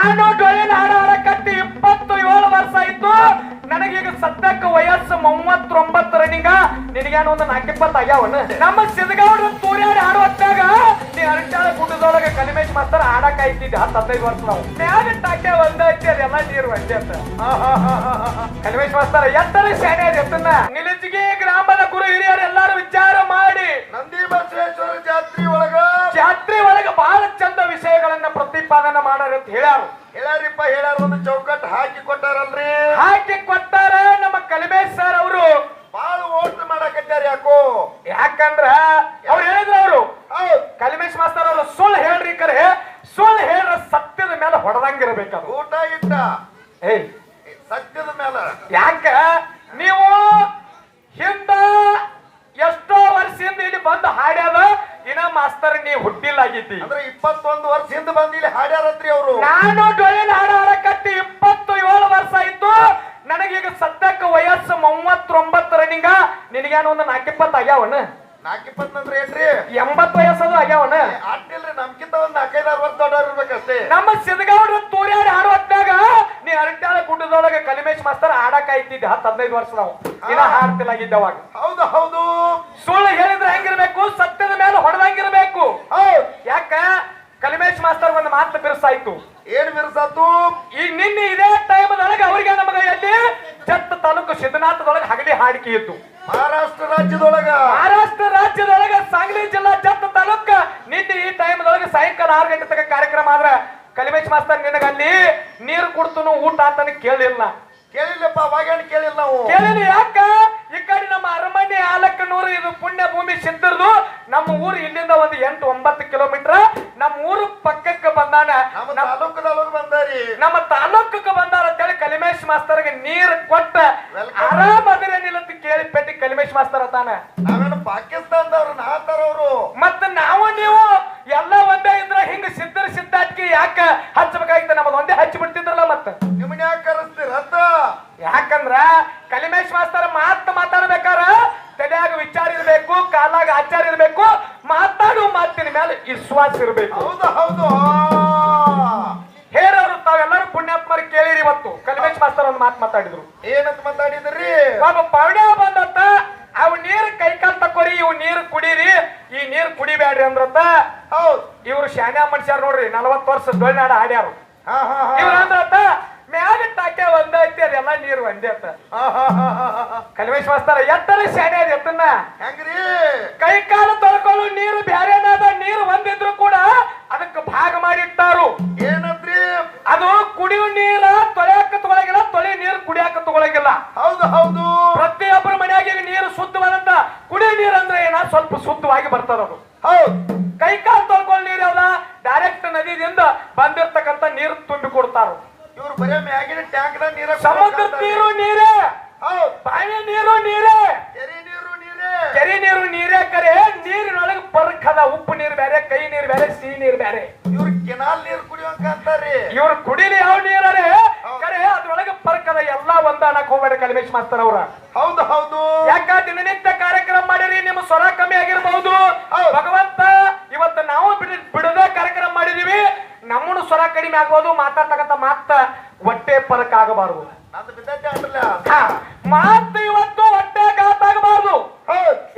ನಾನು ಡೊಳ್ಳಿನ ಹಾಡ ಹಾಡಕತ್ತಿ ಇಪ್ಪತ್ತು ಏಳು ವರ್ಷ ಆಯ್ತು. ನನಗೀಗ ಸದ್ಯಕ್ಕೆ ವಯಸ್ಸು ಮೂವತ್ತೊಂಬತ್ತು ರನ್ನಿಂಗ ನಿನಗೇನು ಒಂದು ನಾಲ್ಕಿಪ್ಪತ್ತು ಆಗ್ಯಾವನ? ನಮ್ಮ ಸಿದ್ಗೌಡ್ರ ತೂರ್ಯಾಡಿ ಹಾಡು ಹೊತ್ತಾಗ ನೀ ಅರಟಾಳ ಗುಡ್ಡದೊಳಗೆ ಕಲಿಮೇಶ್ ಮಾಸ್ತರ್ ಹಾಡಕ್ ಆಯ್ತಿದ್ದೆ ಹತ್ತು ಹದಿನೈದು ವರ್ಷ ನಾವು. ಮ್ಯಾಗ ಟಾಕೆ ಒಂದ ಐತಿ ಅದೆಲ್ಲ ನೀರು ಒಂದೇ ಅಂತ. ಕಲಿಮೇಶ್ ಮಾಸ್ತರ್ ಎತ್ತರ ಶಾಣೆ ಅದ ಅಂತ ಹೇಳ್ಯಾರು. ಹೇಳ್ಯಾರಿಪ್ಪ ಹೇಳ್ಯಾರ ಒಂದು ಚೌಕಟ್ ಹಾಕಿ ಕೊಟ್ಟಾರಲ್ರಿ. ಹಾಕಿ ಕೊಟ್ಟಾರ ನಮ್ಮ ಕಲಿಮೇಶ್ ಸರ್ ಅವರು. ಬಾಳ ಓಟ್ ಮಾಡಕತ್ತಾರ ಯಾಕೋ? ಯಾಕಂದ್ರ ಅವ್ರು ಹೇಳಿದ್ರು ಅವರು. ಕಲಿಮೇಶ್ ಮಾಸ್ತರ್ ಅವರು ಸುಳ್ಳು ಹೇಳ್ರಿ ಕರೆ. ಸುಳ್ಳು ಹೇಳ್ರ ಸತ್ಯದ ಮೇಲೆ ಹೊಡೆದಂಗಿರ್ಬೇಕು ಊಟ ಇಟ್ಟ ಏಯ್ ಸತ್ಯದ ಮೇಲ ಯಾಕ ನೀವು ಹಿಂದ ಎಷ್ಟೋ ವರ್ಷದಿಂದ ಇಲ್ಲಿ ಬಂದು ಹಾಡ್ಯಾದ ಇನ್ನ ಮಾಸ್ತರ್ ನೀ ಆಗೈತಿ ಅಂದ್ರೆ ಇಪ್ಪತ್ತೊಂದು ವರ್ಷ ಹಿಂದೆ ಬಂದಿಲ್ಲ ಇಲ್ಲಿ ಹಾಡ್ಯಾರತ್ರಿ ಅವರು. ನಾನು ಡೊಳ್ಳಿನ ಹಾಡ ಹಾಡಕತ್ತಿ ಇಪ್ಪತ್ತು ಏಳು ವರ್ಷ ಆಯ್ತು. ನನಗೀಗ ಸದ್ಯಕ್ಕೆ ವಯಸ್ಸು ಮೂವತ್ತೊಂಬತ್ತು ರನ್ನಿಂಗ ನಿನಗೇನು ಒಂದು ನಾಲ್ಕಿಪ್ಪತ್ತು ಆಗ್ಯಾವನ? ನಾಲ್ಕು ಇಪ್ಪತ್ತಂದ್ರೆ ಏನ್ರಿ? ಎಂಬತ್ತು ವಯಸ್ಸದು ಆಗ್ಯಾವನ? ಒಂದ್ ನಾಲ್ಕೈದಾರು ವರ್ಷ ದೊಡ್ಡವ್ರು ಇರ್ಬೇಕಷ್ಟೇ. ನಮ್ಮ ಸಿದ್ಗೌಡ್ರ ತೂರ್ಯಾಡಿ ಹಾಡು ಹೊತ್ತಾಗ ನೀ ಗುಡ್ಡದೊಳಗೆ ಕಲಿಮೇಶ್ ಮಾಸ್ತರ್ ಆಡಕ್ ಆಯ್ತಿದ್ದೆ ಹತ್ತು ಹದಿನೈದು ವರ್ಷ ನಾವು. ಇನ್ನ ಹಾಡ್ತಿಲ್ಲಾಗಿದ್ದೆ ಅವಾಗ. ಹೌದು ಹೌದು. ಸುಳ್ಳು ಹೇಳಿದ್ರೆ ಹೆಂಗಿರ್ಬೇಕು ಸತ್ಯದ ಮೇಲೆ ಹೊಡೆದಂಗಿರ್ಬೇಕು ಹೌದ್ ಯಾಕ ಕಲಿಮೇಶ್ ಮಾಸ್ತರ್ ಒಂದು ಮಾತು ಬಿರುಸಾಯ್ತು. ಏನ್ ಬಿರುಸಾತು ಈಗ ನಿನ್ನೆ ಇದೇ ಟೈಮ್ದೊಳಗೆ ಅವರಿಗೆ ನಮಗೆ ಎಲ್ಲಿ ಜತ್ ತಾಲೂಕು ಸಿದ್ಧನಾಥದೊಳಗೆ ಹಗಲಿ ಹಾಡಿಕೆ ಇತ್ತು. ಮಹಾರಾಷ್ಟ್ರ ರಾಜ್ಯದೊಳಗ. ಮಹಾರಾಷ್ಟ್ರ ರಾಜ್ಯದೊಳಗೆ ಸಾಂಗ್ಲಿ ಜಿಲ್ಲಾ ಜತ್ ತಾಲೂಕ ನಿನ್ನೆ ಈ ಟೈಮ್ದೊಳಗೆ ಸಾಯಂಕಾಲ ಆರು ಗಂಟೆ ತನಕ ಕಾರ್ಯಕ್ರಮ ಆದ್ರೆ ಕಲಿಮೇಶ್ ಮಾಸ್ತರ್ ನಿನಗ ಅಲ್ಲಿ ನೀರು ಕುಡ್ತನು ಊಟ ಅಂತಾನೆ ಕೇಳಿಲ್ಲ. ಕೇಳಿಲ್ಲಪ್ಪ ಅವಾಗೇನು ಕೇಳಿಲ್ಲ ನಾವು? ಕೇಳಿಲ್ಲ ಯಾಕ? ಈ ಕಡೆ ನಮ್ಮ ಅರಮನೆ ಆಲಕ್ಕನೂರು ಇದು ಪುಣ್ಯ ಭೂಮಿ ಸಿದ್ಧರ್ದು. ನಮ್ಮ ಊರು ಇಲ್ಲಿಂದ ಒಂದು ಎಂಟು ಒಂಬತ್ತು ಕಿಲೋಮೀಟರ್ ನಮ್ಮ ಊರು ಪಕ್ಕಕ್ಕೆ ಬಂದಾನ. ಬಂದಾರಿ. ನಮ್ಮ ತಾಲೂಕಕ್ಕೆ ಬಂದಾರ ಅಂತೇಳಿ ಕಲಿಮೇಶ್ ಮಾಸ್ತರ್ಗೆ ನೀರ್ ಕೊಟ್ಟ. ಆರಾಮ್ ಅಂತ ನಿಲ್ಲಂತ ಕೇಳಿ ಪೆಟ್ಟಿ ಕಲಿಮೇಶ್ ಮಾಸ್ತರ್ ತಾನ. ನಾವೇನು ಪಾಕಿಸ್ತಾನದವ್ರು ನಾತಾರ ಅವರು ಮತ್ತ ನಾವು ನೀವು ಎಲ್ಲ ಒಂದೇ ಇದ್ರ ಹಿಂಗ ಸಿದ್ಧರ ಸಿದ್ಧಾಟ್ಕಿ ಯಾಕ ಹಚ್ಚಬೇಕಾಗಿತ್ತು? ನಮ್ಮದು ಒಂದೇ ಹಚ್ಚಿ ಬಿಡ್ತಿದ್ರಲ್ಲ ಮತ್ತ. ನಿಮ್ನ ಯಾಕೆ ಕರೆಸ್ತೀರ ಯಾಕಂದ್ರ ಕಲಿಮೇಶ್ ಮಾಸ್ತರ್ ಮಾತ್ ಮಾತಾಡ್ಬೇಕಾರ ತಲೆಯಾಗ ವಿಚಾರ ಇರ್ಬೇಕು ಕಾಲಾಗ ಆಚಾರ ಇರ್ಬೇಕು ಮಾತಾಡು ಮಾತಿನ ಮೇಲೆ ವಿಶ್ವಾಸ ಇರಬೇಕು. ಹೌದು ಹೌದು. ಹೇರವರು ತಾವೆಲ್ಲರೂ ಪುಣ್ಯಾತ್ಮರು ಕೇಳಿರಿ ಇವತ್ತು ಕಲಿಮೇಶ್ ಮಾಸ್ತರ್ ಒಂದು ಮಾತು ಮಾತಾಡಿದ್ರು. ಏನಂತ ಮಾತಾಡಿದ್ರಿ? ಪಾಪ ಪವಣೆ ಬಂದತ್ತ ಅವ್ ನೀರ್ ಕೈಕಾಲ್ ತಕೋರಿ ಇವ್ ನೀರ್ ಕುಡೀರಿ. ಈ ನೀರ್ ಕುಡಿಬೇಡ್ರಿ ಅಂದ್ರತ್ತ. ಹೌದ್. ಇವ್ರು ಶಾನ್ಯಾ ಮನುಷ್ಯರ್ ನೋಡ್ರಿ ನಲವತ್ತು ವರ್ಷ ದೊಳ್ನಾಡ ಆಡ್ಯಾರು. ಇವ್ರ ಅಂದ್ರತ್ತ ಮ್ಯಾಗ ಟಾಕೆ ಒಂದೇ ಐತಿ ನೀರು ಒಂದೇ ಅತ್ತ. ಕಲ್ವೇಶ್ ಮಾಸ್ತರ ಎತ್ತರ ಶಾಣೆ ಅದ ಎತ್ತನ್ನ. ಹೆಂಗ್ರಿ? ಕೈ ಕಾಲು ತೊಳ್ಕೊಳ್ಳು ನೀರು ಬ್ಯಾರೇನಾದ ನೀರು ಒಂದಿದ್ರು ಕೂಡ ಅದಕ್ಕೆ ಭಾಗ ಮಾಡಿಟ್ಟಾರು. ಏನಂದ್ರಿ? ಅದು ಕುಡಿಯೋ ನೀರ ತೊಳೆಯಕ್ಕ ತಗೊಳಗಿಲ್ಲ ತೊಳೆ ನೀರು ಕುಡಿಯಾಕ ತಗೊಳಗಿಲ್ಲ. ಹೌದು ಹೌದು. ಪ್ರತಿಯೊಬ್ಬರ ಮನೆಯಾಗ ನೀರು ಶುದ್ಧವಾದಂತ ಕುಡಿಯೋ ನೀರು ಅಂದ್ರೆ ಏನ? ಸ್ವಲ್ಪ ಶುದ್ಧವಾಗಿ ಬರ್ತದ ಅದು. ಹೌದು. ಕೈ ಕಾಲು ತೊಳ್ಕೊಳ್ಳೋ ನೀರು ಯಾವ್ದ? ಡೈರೆಕ್ಟ್ ನದಿಯಿಂದ ಬಂದಿರ್ತಕ್ಕಂಥ ನೀರು ತುಂಬಿ ಕೊಡ್ತಾರ ಇವ್ರು ಬರೇ ಮ್ಯಾಗಿನ ಟ್ಯಾಂಕ್ ನೀರ ಸಮುದ್ರ ನೀರು ನೀರೇ. ಬಾಯಿ ಬಾವಿ ನೀರು ನೀರೇ. ಕೆರೆ ನೀರು ನೀರೇ. ಕೆರೆ ನೀರು ನೀರೇ ಕರೆ. ನೀರಿನೊಳಗೆ ಪರ್ಕ್ ಅದ. ಉಪ್ಪು ನೀರು ಬೇರೆ ಕೈ ನೀರು ಬೇರೆ ಸಿಹಿ ನೀರು ಬೇರೆ. ಇವ್ರು ಕೆನಾಲ್ ನೀರು ಕುಡಿಯೋಕ ಅಂತಾರ್ರಿ ಇವ್ರು ಕುಡಿಲಿ ಯಾವ ನೀರೇ ಕರೆ ಅದ್ರೊಳಗೆ ಪರ್ಕ್ ಅದ. ಎಲ್ಲಾ ಒಂದ ಅನ್ನಕ್ ಹೋಗ್ಬೇಡ ಕಲಿಮೇಶ್ ಮಾಸ್ತರ್ ಅವ್ರ. ಹೌದು ಹೌದು. ಯಾಕ ದಿನನಿತ್ಯ ಕಾರ್ಯಕ್ರಮ ಮಾಡಿರಿ? ನಿಮ್ಮ ಸ್ವರ ಕಮ್ಮಿ ಆಗಿರಬಹುದು ಹೌದು. ಭಗವಂತ ಇವತ್ತು ನಾವು ಬಿಡ ಬಿಡದ ಕಾರ್ಯಕ್ರಮ ಮಾಡಿದೀವಿ ನಮ್ಮನ್ನು ಸ್ವರ ಕಡಿಮೆ ಆಗ್ಬೋದು ಮಾತಾಡ್ತಕ್ಕಂಥ ಮಾತ ಹೊಟ್ಟೆ ಪರಕ್ ಆಗಬಾರದು. ಮಾತು ಇವತ್ತು ಹೊಟ್ಟೆ ಗಾತಾಗಬಾರದು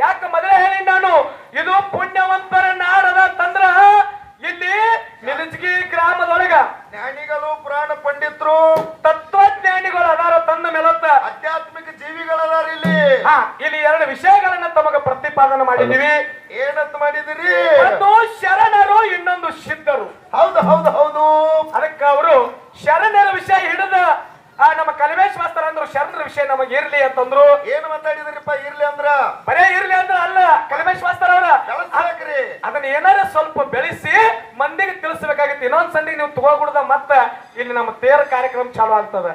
ಯಾಕೆ ಮೊದಲೇ ಹೇಳಿ ನಾನು? ಇದು ಪುಣ್ಯವಂತರ ನಾಡದ ತಂದ್ರ. ಇಲ್ಲಿ ನಿಲಜಗಿ ಗ್ರಾಮದೊಳಗ ಜ್ಞಾನಿಗಳು ಪುರಾಣ ಪಂಡಿತರು ವಿಷಯಗಳನ್ನ ತಮಗ ಪ್ರತಿಪಾದನೆ ಮಾಡಿದೀವಿ ಏನಂತ ಮಾಡಿದಿರಿ ಒಂದು ಶರಣರು ಇನ್ನೊಂದು ಸಿದ್ಧರು ಹೌದು ಹೌದು ಹೌದು. ಅದಕ್ಕೆ ಅವರು ಶರಣರ ವಿಷಯ ಹಿಡಿದ ಆ ನಮ್ಮ ಕಲಿಮೇಶ್ ಮಾಸ್ತರ್ ಅಂದ್ರು ಶರಣರ ವಿಷಯ ನಮಗೆ ಇರ್ಲಿ ಅಂತಂದ್ರು. ಏನು ಮಾತಾಡಿದ್ರಿಪ್ಪ ಇರ್ಲಿ ಅಂದ್ರ? ಬರೇ ಇರ್ಲಿ ಅಂದ್ರ ಅಲ್ಲ ಕಲಿಮೇಶ್ ಮಾಸ್ತರ್ ಅವರ ಅದನ್ನ ಏನಾರ ಸ್ವಲ್ಪ ಬೆಳೆಸಿ ಮಂದಿಗೆ ತಿಳಿಸ್ಬೇಕಾಗಿತ್ತು. ಇನ್ನೊಂದ್ ಸಂದಿಗೆ ನೀವು ತಗೋಬಿಡ್ದ ಮತ್ತ ಇಲ್ಲಿ ನಮ್ಮ ತೇರ ಕಾರ್ಯಕ್ರಮ ಚಾಲು ಆಗ್ತದ.